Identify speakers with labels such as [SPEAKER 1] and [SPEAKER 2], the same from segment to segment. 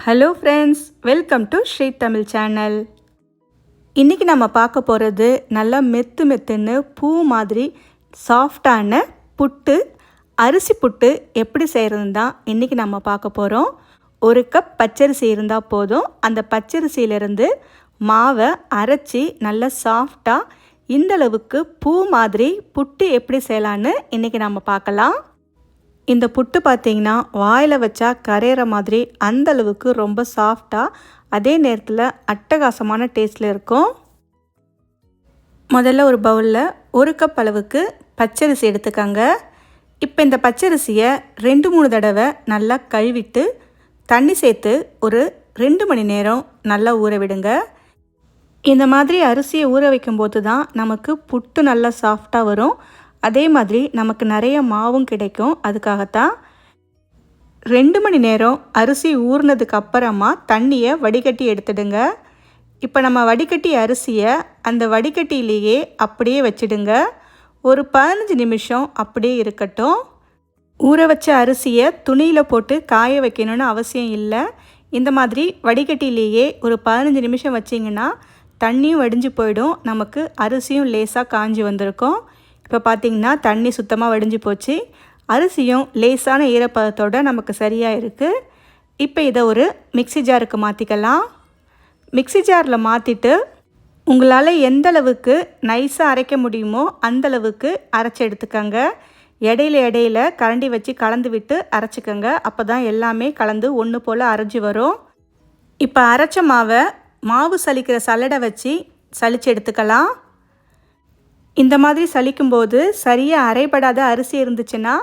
[SPEAKER 1] Hello friends welcome to Shri Tamil channel இன்றைக்கி நம்ம பார்க்க போகிறது நல்லா மெத்து மெத்துன்னு பூ மாதிரி சாஃப்டான புட்டு அரிசி புட்டு எப்படி செய்கிறதுன்னு தான் இன்றைக்கி நம்ம பார்க்க போகிறோம் ஒரு கப் பச்சரிசி இருந்தால் போதும். அந்த பச்சரிசியிலேருந்து மாவை அரைச்சி நல்லா சாஃப்டாக இந்தளவுக்கு பூ மாதிரி புட்டு எப்படி செய்யலான்னு இன்றைக்கி நம்ம பார்க்கலாம். இந்த புட்டு பார்த்தீங்கன்னா வாயில் வச்சா கரையிற மாதிரி அந்தளவுக்கு ரொம்ப சாஃப்டாக அதே நேரத்தில் அட்டகாசமான டேஸ்ட்டில் இருக்கும். முதல்ல ஒரு பவுலில் ஒரு கப் அளவுக்கு பச்சரிசி எடுத்துக்கங்க. இப்போ இந்த பச்சரிசியை ரெண்டு மூணு தடவை நல்லா கழுவிட்டு தண்ணி சேர்த்து ஒரு ரெண்டு மணி நேரம் நல்லா ஊற விடுங்க. இந்த மாதிரி அரிசியை ஊற வைக்கும்போது தான் நமக்கு புட்டு நல்லா சாஃப்டாக வரும். அதே மாதிரி நமக்கு நிறைய மாவும் கிடைக்கும். அதுக்காகத்தான் ரெண்டு மணி நேரம் அரிசி ஊறினதுக்கு அப்புறமா தண்ணியை வடிகட்டி எடுத்துடுங்க. இப்போ நம்ம வடிகட்டி அரிசியை அந்த வடிகட்டியிலேயே அப்படியே வச்சிடுங்க. ஒரு பதினஞ்சு நிமிஷம் அப்படியே இருக்கட்டும். ஊற வச்ச அரிசியை துணியில் போட்டு காய வைக்கணும்னு அவசியம் இல்லை. இந்த மாதிரி வடிகட்டிலேயே ஒரு பதினஞ்சு நிமிஷம் வச்சிங்கன்னா தண்ணியும் வடிஞ்சு போயிடும். நமக்கு அரிசியும் லேசாக காஞ்சி வந்திருக்கும். இப்போ பார்த்திங்கன்னா தண்ணி சுத்தமாக வடிஞ்சு போச்சு. அரிசியும் லேசான ஈரப்பதத்தோடு நமக்கு சரியாக இருக்குது இப்போ இதை ஒரு மிக்சி ஜாருக்கு மாற்றிக்கலாம் மிக்சி ஜாரில் மாற்றிட்டு உங்களால் எந்த அளவுக்கு நைஸாக அரைக்க முடியுமோ அந்தளவுக்கு அரைச்சி எடுத்துக்கோங்க. இடையில இடையில கரண்டி வச்சு கலந்து விட்டு அரைச்சிக்கோங்க. அப்போ தான் எல்லாமே கலந்து ஒன்று போல் அரைஞ்சி வரும். இப்போ அரைச்ச மாவை மாவு சலிக்கிற சல்லடை வச்சு சலித்து எடுத்துக்கலாம். இந்த மாதிரி சலிக்கும்போது சரியாக அரைப்படாத அரிசி இருந்துச்சுன்னா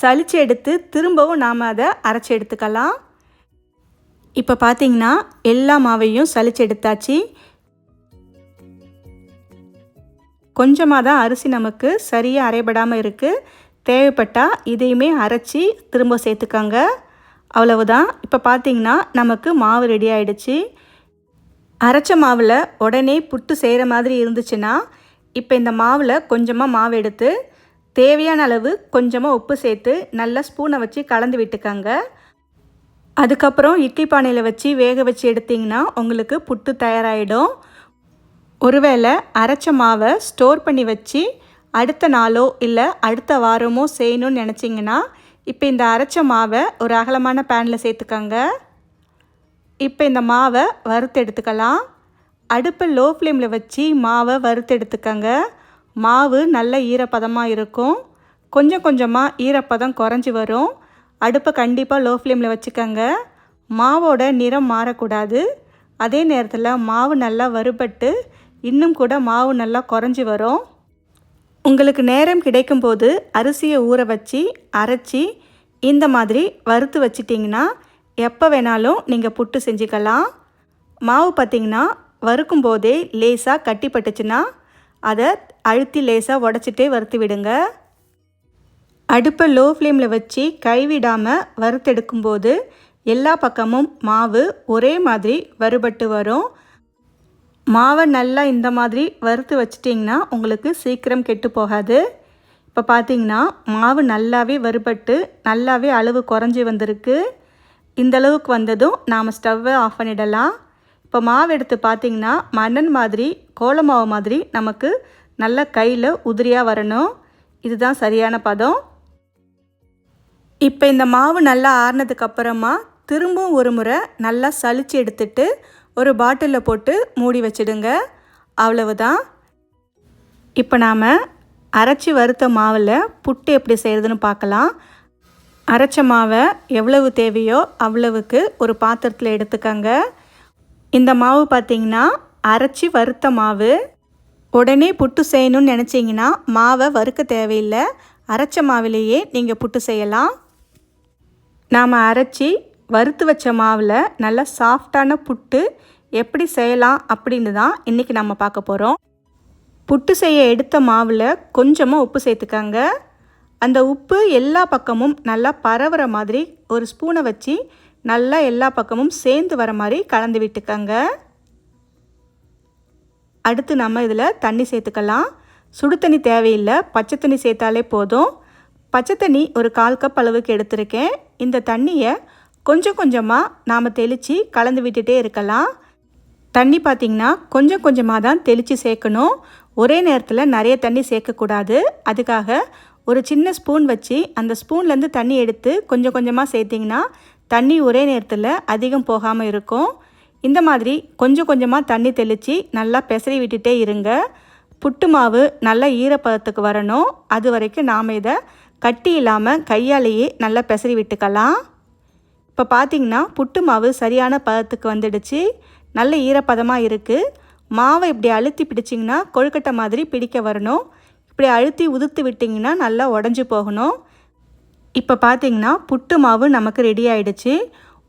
[SPEAKER 1] சலித்து எடுத்து திரும்பவும் நாம் அதை அரைச்சி எடுத்துக்கலாம். இப்போ பார்த்தீங்கன்னா எல்லா மாவையும் சலிச்சு எடுத்தாச்சு. கொஞ்சமாக தான் அரிசி நமக்கு சரியாக அரைபடாமல் இருக்குது தேவைப்பட்டால் இதையுமே அரைச்சி திரும்ப சேர்த்துக்கோங்க. அவ்வளவுதான். இப்போ பார்த்தீங்கன்னா நமக்கு மாவு ரெடி ஆயிடுச்சு. அரைச்ச மாவில் உடனே புட்டு செய்கிற மாதிரி இருந்துச்சுன்னா இப்போ இந்த மாவில் கொஞ்சமாக மாவு எடுத்து தேவையான அளவு கொஞ்சமாக உப்பு சேர்த்து நல்லா ஸ்பூனை வச்சு கலந்து விட்டுக்கங்க. அதுக்கப்புறம் இட்லி பானையில் வச்சு வேக வச்சு எடுத்திங்கன்னா உங்களுக்கு புட்டு தயாராகிடும் ஒருவேளை அரைச்ச மாவை ஸ்டோர் பண்ணி வச்சு அடுத்த நாளோ இல்லை அடுத்த வாரமோ செய்யணும்னு நினச்சிங்கன்னா இப்போ இந்த அரைச்ச மாவை ஒரு அகலமான பேனில் சேர்த்துக்கங்க. இப்போ இந்த மாவை வறுத்து எடுத்துக்கலாம். அடுப்பை லோ ஃப்ளேமில் வச்சு மாவை வறுத்து எடுத்துக்கங்க. மாவு நல்ல ஈரப்பதமாக இருக்கும். கொஞ்சம் கொஞ்சமாக ஈரப்பதம் குறைஞ்சி வரும். அடுப்பை கண்டிப்பாக லோ ஃப்ளேமில் வச்சுக்கோங்க. மாவோட நிறம் மாறக்கூடாது. அதே நேரத்தில் மாவு நல்லா வறுபட்டு இன்னும் கூட மாவு நல்லா குறைஞ்சி வரும். உங்களுக்கு நேரம் கிடைக்கும்போது அரிசியை ஊற வச்சு அரைச்சி இந்த மாதிரி வறுத்து வச்சிட்டிங்கன்னா எப்போ வேணாலும் நீங்கள் புட்டு செஞ்சுக்கலாம். மாவு பார்த்திங்கன்னா வறுக்கும் போதே லேசாக கட்டிப்பட்டுச்சுன்னா அதை அழுத்தி லேசாக உடச்சிட்டே வறுத்து விடுங்க அடுப்பை லோ ஃப்ளேமில் வச்சு கைவிடாமல் வறுத்தெடுக்கும்போது எல்லா பக்கமும் மாவு ஒரே மாதிரி வறுபட்டு வரும். மாவை நல்லா இந்த மாதிரி வறுத்து வச்சிட்டிங்கன்னா உங்களுக்கு சீக்கிரம் கெட்டு போகாது. இப்போ பார்த்தீங்கன்னா மாவு நல்லாவே வறுபட்டு நல்லாவே அளவு குறைஞ்சி வந்திருக்கு. இந்த அளவுக்கு வந்ததும் நாம் ஸ்டவ்வை ஆஃப் பண்ணிடலாம். இப்போ மாவு எடுத்து பார்த்திங்கன்னா மண்ணன் மாதிரி கோல மாவு மாதிரி நமக்கு நல்ல கையில் உதிரியாக வரணும். இதுதான் சரியான பதம். இப்போ இந்த மாவு நல்லா ஆறுனதுக்கப்புறமா திரும்பவும் ஒரு முறை நல்லா சளிச்சு எடுத்துட்டு ஒரு பாட்டிலில் போட்டு மூடி வச்சிடுங்க. அவ்வளவுதான். இப்போ நாம் அரைச்சி வறுத்த மாவில் புட்டு எப்படி செய்கிறதுன்னு பார்க்கலாம். அரைச்ச மாவை எவ்வளவு தேவையோ அவ்வளவுக்கு ஒரு பாத்திரத்தில் எடுத்துக்கங்க. இந்த மாவு பார்த்திங்கன்னா அரைச்சி வறுத்த மாவு. உடனே புட்டு செய்யணும்னு நினச்சிங்கன்னா மாவை வறுக்க தேவையில்லை. அரைச்ச மாவிலேயே நீங்கள் புட்டு செய்யலாம். நாம் அரைச்சி வறுத்து வச்ச மாவில் நல்லா சாஃப்டான புட்டு எப்படி செய்யலாம் அப்படின்னு தான் இன்றைக்கி நம்ம பார்க்க போகிறோம் புட்டு செய்ய எடுத்த மாவில் கொஞ்சமாக உப்பு சேர்த்துக்கங்க. அந்த உப்பு எல்லா பக்கமும் நல்லா பரவுற மாதிரி ஒரு ஸ்பூனை வச்சு நல்லா எல்லா பக்கமும் சேர்ந்து வர மாதிரி கலந்து விட்டுக்கங்க. அடுத்து நம்ம இதில் தண்ணி சேர்த்துக்கலாம். சுடு தண்ணி தேவையில்லை. பச்சை தண்ணி சேர்த்தாலே போதும். பச்சை தண்ணி ஒரு கால் கப் அளவுக்கு எடுத்திருக்கேன். இந்த தண்ணியை கொஞ்சம் கொஞ்சமாக நாம் தெளித்து கலந்து விட்டுட்டே இருக்கலாம். தண்ணி பார்த்திங்கன்னா கொஞ்சம் கொஞ்சமாக தான் தெளித்து சேர்க்கணும். ஒரே நேரத்தில் நிறைய தண்ணி சேர்க்கக்கூடாது. அதுக்காக ஒரு சின்ன ஸ்பூன் வச்சு அந்த ஸ்பூன்லேருந்து தண்ணி எடுத்து கொஞ்சம் கொஞ்சமாக சேர்த்திங்கன்னா தண்ணி ஒரே நேரத்தில் அதிகம் போகாமல் இருக்கும். இந்த மாதிரி கொஞ்சம் கொஞ்சமாக தண்ணி தெளித்து நல்லா பெசரி விட்டுட்டே இருங்க. புட்டு மாவு நல்லா ஈரப்பதத்துக்கு வரணும். அது வரைக்கும் நாம் இதை கட்டி இல்லாமல் கையாலேயே நல்லா பெசரி விட்டுக்கலாம். இப்போ பார்த்திங்கன்னா புட்டு மாவு சரியான பதத்துக்கு வந்துடுச்சு. நல்ல ஈரப்பதமாக இருக்குது மாவை இப்படி அழுத்தி பிடிச்சிங்கன்னா கொழுக்கட்டை மாதிரி பிடிக்க வரணும். இப்படி அழுத்தி உதுத்து விட்டிங்கன்னா நல்லா உடஞ்சி போகணும். இப்போ பார்த்தீங்கன்னா புட்டு மாவு நமக்கு ரெடி ஆயிடுச்சு.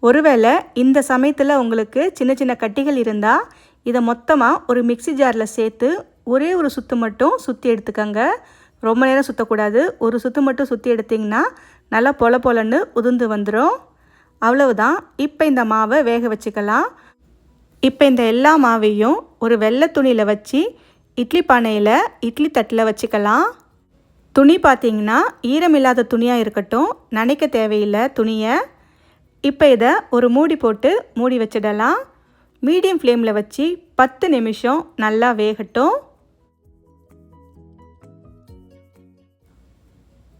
[SPEAKER 1] ஒருவேளை இந்த சமயத்தில் உங்களுக்கு சின்ன சின்ன கட்டிகள் இருந்தால் இதை மொத்தமாக ஒரு மிக்சி ஜாரில் சேர்த்து ஒரே ஒரு சுத்து மட்டும் சுற்றி எடுத்துக்கோங்க. ரொம்ப நேரம் சுற்றக்கூடாது ஒரு சுத்து மட்டும் சுற்றி எடுத்திங்கன்னா நல்லா பொல பொலன்னு உதிர்ந்து வந்துடும் அவ்வளவுதான். இப்போ இந்த மாவை வேக வச்சுக்கலாம். இப்போ இந்த எல்லா மாவையும் ஒரு வெள்ளை துணியில் வச்சு இட்லி பானையில் இட்லி தட்டில் வச்சுக்கலாம். துணி பார்த்திங்கன்னா ஈரமில்லாத துணியாக இருக்கட்டும். நனைக்க தேவையில்லை துணியை. இப்போ இதை ஒரு மூடி போட்டு மூடி வச்சிடலாம். மீடியம் ஃப்ளேமில் வச்சு பத்து நிமிஷம் நல்லா வேகட்டும்.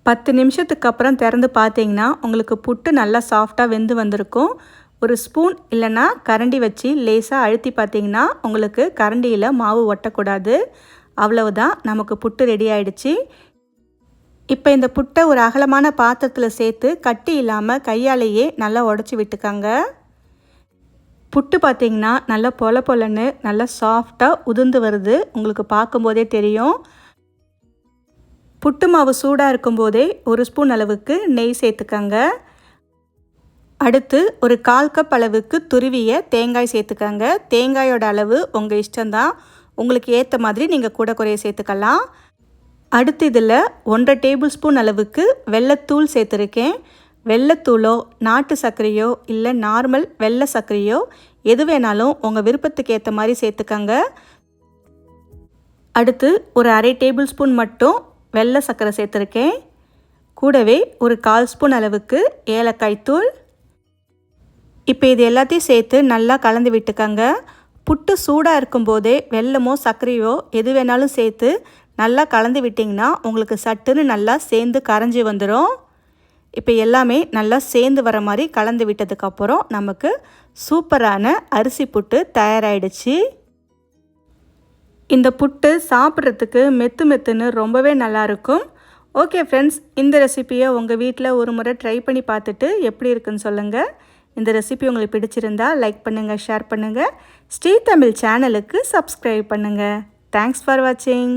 [SPEAKER 1] பத்து நிமிஷத்துக்கு அப்புறம் திறந்து பார்த்தீங்கன்னா உங்களுக்கு புட்டு நல்லா சாஃப்டாக வெந்து வந்திருக்கும். ஒரு ஸ்பூன் இல்லைன்னா கரண்டி வச்சு லேசாக அழுத்தி பார்த்தீங்கன்னா உங்களுக்கு கரண்டியில் மாவு ஒட்டக்கூடாது. அவ்வளவுதான் நமக்கு புட்டு ரெடி ஆயிடுச்சு. இப்போ இந்த புட்டை ஒரு அகலமான பாத்திரத்தில் சேர்த்து கட்டி இல்லாமல் கையாலேயே நல்லா உடச்சி விட்டுக்கோங்க. புட்டு பார்த்திங்கன்னா நல்லா பொல பொலன்னு நல்லா சாஃப்டாக உதிர்ந்து வருது. உங்களுக்கு பார்க்கும்போதே தெரியும். புட்டு மாவு சூடாக இருக்கும்போதே ஒரு ஸ்பூன் அளவுக்கு நெய் சேர்த்துக்கங்க. அடுத்து ஒரு கால் கப் அளவுக்கு துருவிய தேங்காய் சேர்த்துக்கங்க. தேங்காயோட அளவு உங்கள் இஷ்டம்தான். உங்களுக்கு ஏற்ற மாதிரி நீங்கள் கூட குறைய சேர்த்துக்கலாம். அடுத்து இதில் ஒன்றரை டேபிள் ஸ்பூன் அளவுக்கு வெள்ளத்தூள் சேர்த்துருக்கேன். வெள்ளத்தூளோ நாட்டு சர்க்கரையோ இல்லை நார்மல் வெள்ளை சர்க்கரையோ எது வேணாலும் உங்கள் விருப்பத்துக்கு ஏற்ற மாதிரி சேர்த்துக்கங்க. அடுத்து ஒரு அரை டேபிள் ஸ்பூன் மட்டும் வெள்ளை சர்க்கரை சேர்த்துருக்கேன். கூடவே ஒரு கால் ஸ்பூன் அளவுக்கு ஏலக்காய் தூள். இப்போ இது எல்லாத்தையும் சேர்த்து நல்லா கலந்து விட்டுக்கங்க. புட்டு சூடாக இருக்கும்போதே வெள்ளமோ சர்க்கரையோ எது வேணாலும் சேர்த்து நல்லா கலந்து விட்டிங்கன்னா உங்களுக்கு சட்டுன்னு நல்லா சேர்ந்து கரைஞ்சி வந்துடும் இப்போ எல்லாமே நல்லா சேர்ந்து வர மாதிரி கலந்து விட்டதுக்கப்புறம் நமக்கு சூப்பரான அரிசி புட்டு தயாராகிடுச்சு இந்த புட்டு சாப்பிட்றதுக்கு மெத்து மெத்துன்னு ரொம்பவே நல்லாயிருக்கும் ஓகே ஃப்ரெண்ட்ஸ் இந்த ரெசிப்பியை உங்கள் வீட்டில் ஒரு முறை ட்ரை பண்ணி பார்த்துட்டு எப்படி இருக்குன்னு சொல்லுங்கள் இந்த ரெசிபி உங்களுக்கு பிடிச்சிருந்தா லைக் பண்ணுங்கள் ஷேர் பண்ணுங்கள் ஸ்ரீ தமிழ் சேனலுக்கு சப்ஸ்கிரைப் பண்ணுங்கள் தேங்க்ஸ் ஃபார் வாட்சிங்